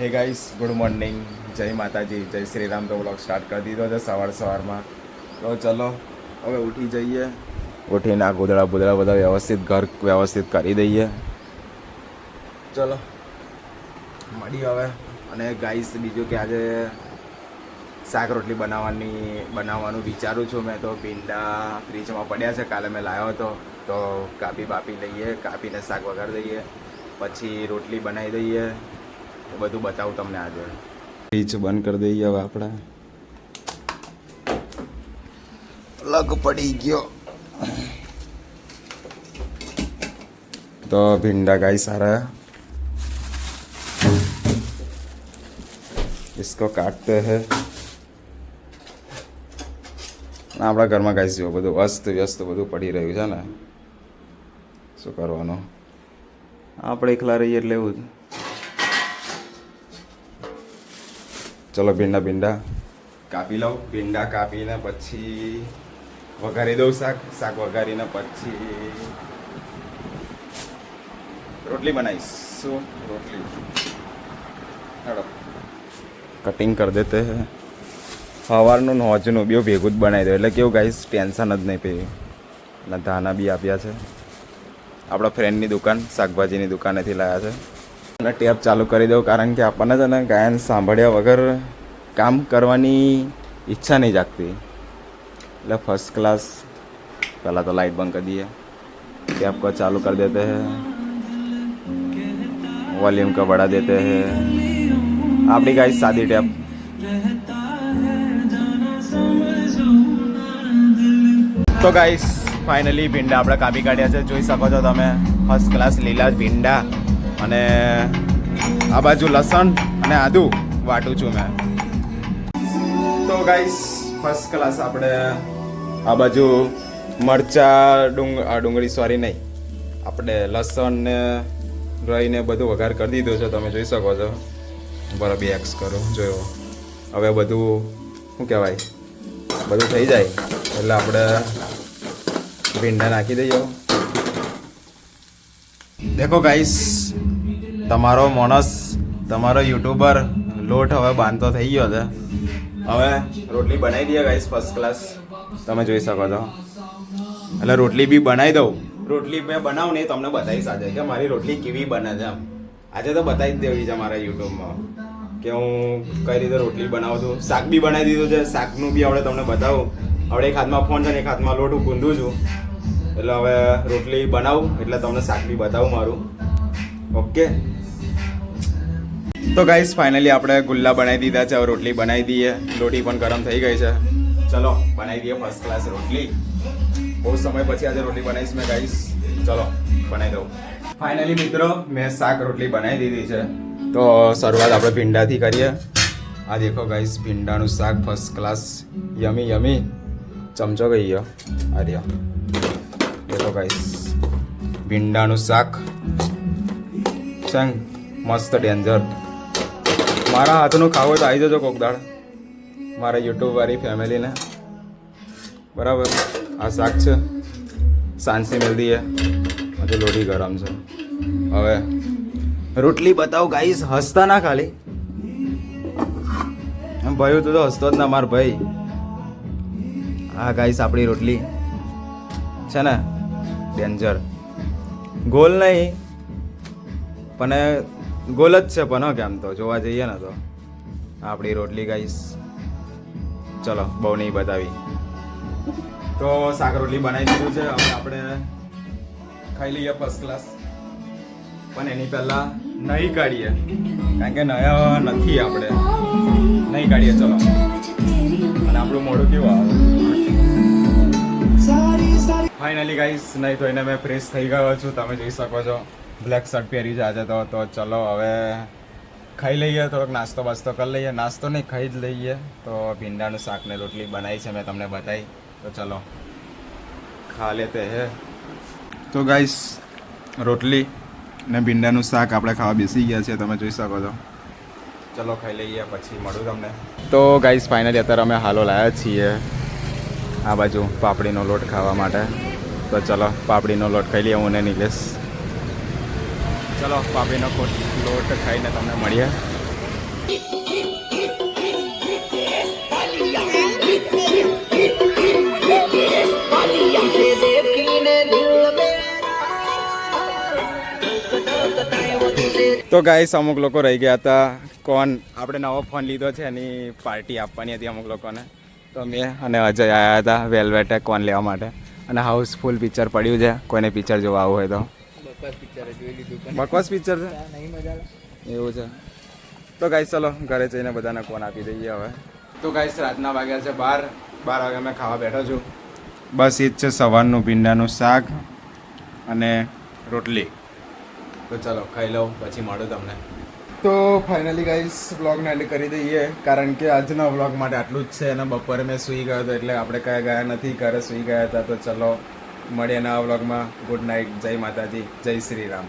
હે guys good morning જય માતાજી, જય શ્રી રામ તો બ્લોગ સ્ટાર્ટ કરી દીધો છે સવાર સવારમાં. તો ચલો, હવે ઉઠી જઈએ. ઉઠીને આ ગોદડા બોદડા બધા વ્યવસ્થિત, ઘર વ્યવસ્થિત કરી દઈએ. ચલો મળી હવે. અને ગાઈસ બીજું કે આજે શાક રોટલી બનાવવાની, બનાવવાનું વિચારું છું. મેં તો ભીંડા ફ્રીજમાં પડ્યા છે. કાલે મેં લાવ્યો હતો. તો કાપી બાપી લઈએ કાપીને શાક વગાડી દઈએ. પછી રોટલી બનાવી દઈએ. એ બધું બતાવું તમને આજે ફ્રીજ બંધ કરી દઈએ હવે આપણે લગ પડી ગયો તો ભીંડા ગાય સારા इसको काटते हैं આપણા ઘરમાં ગાઈસ જો બધું અસ્ત વ્યસ્ત બધું પડી રહ્યું છે ને શું કરવાનું આપણે એકલા રહીએ એટલે એવું ચલો ભીંડા ભીંડા. કાપી લઉં ભીંડા કાપીને પછી વઘારી દઉં શાક શાક વઘારીને પછી રોટલી બનાવીશ. શું? રોટલી. હેડો કટિંગ કરી દેતે સવારનું નોજનું હોજનું બે ભેગું જ બનાવી દો એટલે કેવું ગાઈસ ટેન્શન જ નહીં પી અને ધાના બી આપ્યા છે. આપણા ફ્રેન્ડની દુકાન શાકભાજીની દુકાનેથી લાવ્યા છે. ટેપ ચાલુ કરી દઉં, કારણ કે આપણને છે ને ગાયન સાંભળ્યા વગર કામ કરવાની ઈચ્છા નહીં જાગતી. એટલે ફર્સ્ટ ક્લાસ પહેલાં તો લાઇટ બંધ કરી દઈએ. है ટેપ को ચાલુ કરી દેતે હે. વોલ્યુમ का बढ़ा देते हैं આપણી ગાય સાદી ટેપ. તો ગાઈસ ફાઇનલી ભીંડા આપણે કાપી કાઢ્યા છે. જોઈ શકો છો તમે ફર્સ્ટ ક્લાસ લીલા ભીંડા. અને આ બાજુ લસણ અને આદુ વાટું છું મેં. તો ગાઈસ ફર્સ્ટ ક્લાસ આપણે આ બાજુ મરચા, ડુંગ ડુંગળી સોરી નહીં. આપણે લસણ ને રહીને બધું વઘાર કરી દીધો છે, તમે જોઈ શકો છો. બરાબર એક્સ કરો, જોયો. હવે બધું, શું કહેવાય? બધું થઈ જાય. એટલે આપણે ભીંડા નાખી દઈએ. દેખો ગાઈસ તમારો માણસ તમારો યુટ્યુબર લોટ હવે બાંધતો થઈ ગયો છે. હવે રોટલી બનાવી દઈએ ગાઈસ ફર્સ્ટ ક્લાસ તમે જોઈ શકો છો. એટલે રોટલી બી બનાવી દઉં. રોટલી મેં બનાવું ને તમને બતાવીશ આજે કે મારી રોટલી કેવી બને છે આજે તો બતાવી જ દેવી છે મારા યુટ્યુબમાં કે હું કઈ રીતે રોટલી બનાવું છું. શાક બી બનાવી દીધું છે, શાકનું બી આપણે તમને બતાવું. હવે એક હાથમાં ફોન છે ને, એક હાથમાં લોટ હું ગુંદું છું. એટલે હવે રોટલી બનાવું, એટલે તમને શાક બી બતાવું મારું. ઓકે. તો ગાઈસ ફાઇનલી આપણે ગુલ્લા બનાવી દીધા છે. હવે રોટલી બનાવી દઈએ. રોટી પણ ગરમ થઈ ગઈ છે. ચલો, બનાવી દઈએ ફર્સ્ટ ક્લાસ રોટલી. બહુ સમય પછી આજે રોટલી બનાવીશ મેં ગાઈસ ચલો, બનાવી દઉં. ફાઇનલી મિત્રો, મેં શાક રોટલી બનાવી દીધી છે. તો શરૂઆત આપણે ભીંડાથી કરીએ. આ દેખો ગાઈસ ભીંડાનું શાક ફર્સ્ટ ક્લાસ યમી યમી ચમચો ગઈ ગયો. આ રહ્યો. દેખો ગાઈસ ભીંડાનું શાક. સંગ મસ્ત ડેન્જર મારા હાથનું ખાવું તો આવી જજો કોક દાળ મારા યુટ્યુબ વાળી ફેમિલીને બરાબર? આ શાક છે. સાંજથી મેલદી છે હજુ લોટી ગરમ છે. હવે, રોટલી બતાવો ગાઈસ હસતા ના ખાલી. ભાઈ તું તો હસતો જ ના માર ભાઈ. હા ગાઈસ આપણી રોટલી. છે ને? ડેન્જર ગોલ નહીં. પણ ગોલ જ છે પણ કેમ તો, જોવા જઈએ ને તો. આપણી રોટલી ગાઈસ ચલો, બહુ નહીં બતાવી. તો શાક રોટલી બનાવી દીધું છે. હવે આપણે ખાઈ લઈએ ફર્સ્ટ ક્લાસ પણ એની પહેલા નહીં કાઢીએ. કારણ કે નયા નથી આપણે. નહીં કાઢીએ, ચલો. અને આપણું મોઢું કેવું આવે? ફાઇનલી ગાઈસ નહીં તો એને મેં ફ્રેશ થઈ ગયો છું. તમે જોઈ શકો છો. બ્લેક શર્ટ પહેરી છે આજે તો તો ચલો હવે ખાઈ લઈએ, થોડોક નાસ્તો બાસ્તો કરી લઈએ. નાસ્તો નહીં, ખાઈ જ લઈએ. તો ભીંડાનું શાક ને રોટલી બનાવી છે મેં તમને બતાવી. તો ચલો, ખા લેતે હે. તો ગાઈસ રોટલી ને ભીંડાનું શાક આપણે ખાવા બેસી ગયા છે તમે જોઈ શકો છો. ચલો ખાઈ લઈએ, પછી મળું તમને. તો ગાઈસ ફાઇનલી અત્યારે અમે હાલો લાવ્યા છીએ આ બાજુ પાપડીનો લોટ ખાવા માટે. તો ચલો, પાપડીનો લોટ ખાઈ લઈએ, હું ને નિલેશ. ચલો પાપીનો લોટ ખાઈને તમને મળીએ. તો ગાઈસ અમુક લોકો રહી ગયા હતા. કોણ? આપણે નવો ફોન લીધો છે, એની પાર્ટી આપવાની હતી અમુક લોકોને. તો મેં અને અજય આવ્યા હતા વેલવેટે કોન લેવા માટે. અને હાઉસફુલ પિક્ચર પડ્યું છે. કોઈને પિક્ચર જોવા આવવું હોય તો. બકવાસ પિક્ચર જોઈ લીધું બકવાસ પિક્ચર છે? નહીં મજા એવું છે. તો ગાઈસ ચલો ઘરે જઈને બધાને ફોન આપી દઈએ હવે. તો ગાઈસ રાતના વાગ્યા છે બાર. બાર વાગે મેં ખાવા બેઠો છું. બસ એ જ છે સવારનું ભીંડાનું શાક અને રોટલી. તો ચલો ખાઈ લઉં પછી મળું તમને. તો ફાઇનલી ગાઈસ બ્લોગને એન્ડ કરી દઈએ. કારણ કે આજના બ્લોગ માટે આટલું જ છે અને બપોરે મેં સૂઈ ગયો હતો એટલે આપણે કાંઈ ગયા નથી ઘરે સૂઈ ગયા હતા તો ચલો. મળીએ નવા બ્લોગમાં ગુડ નાઇટ જય માતાજી. જય શ્રી રામ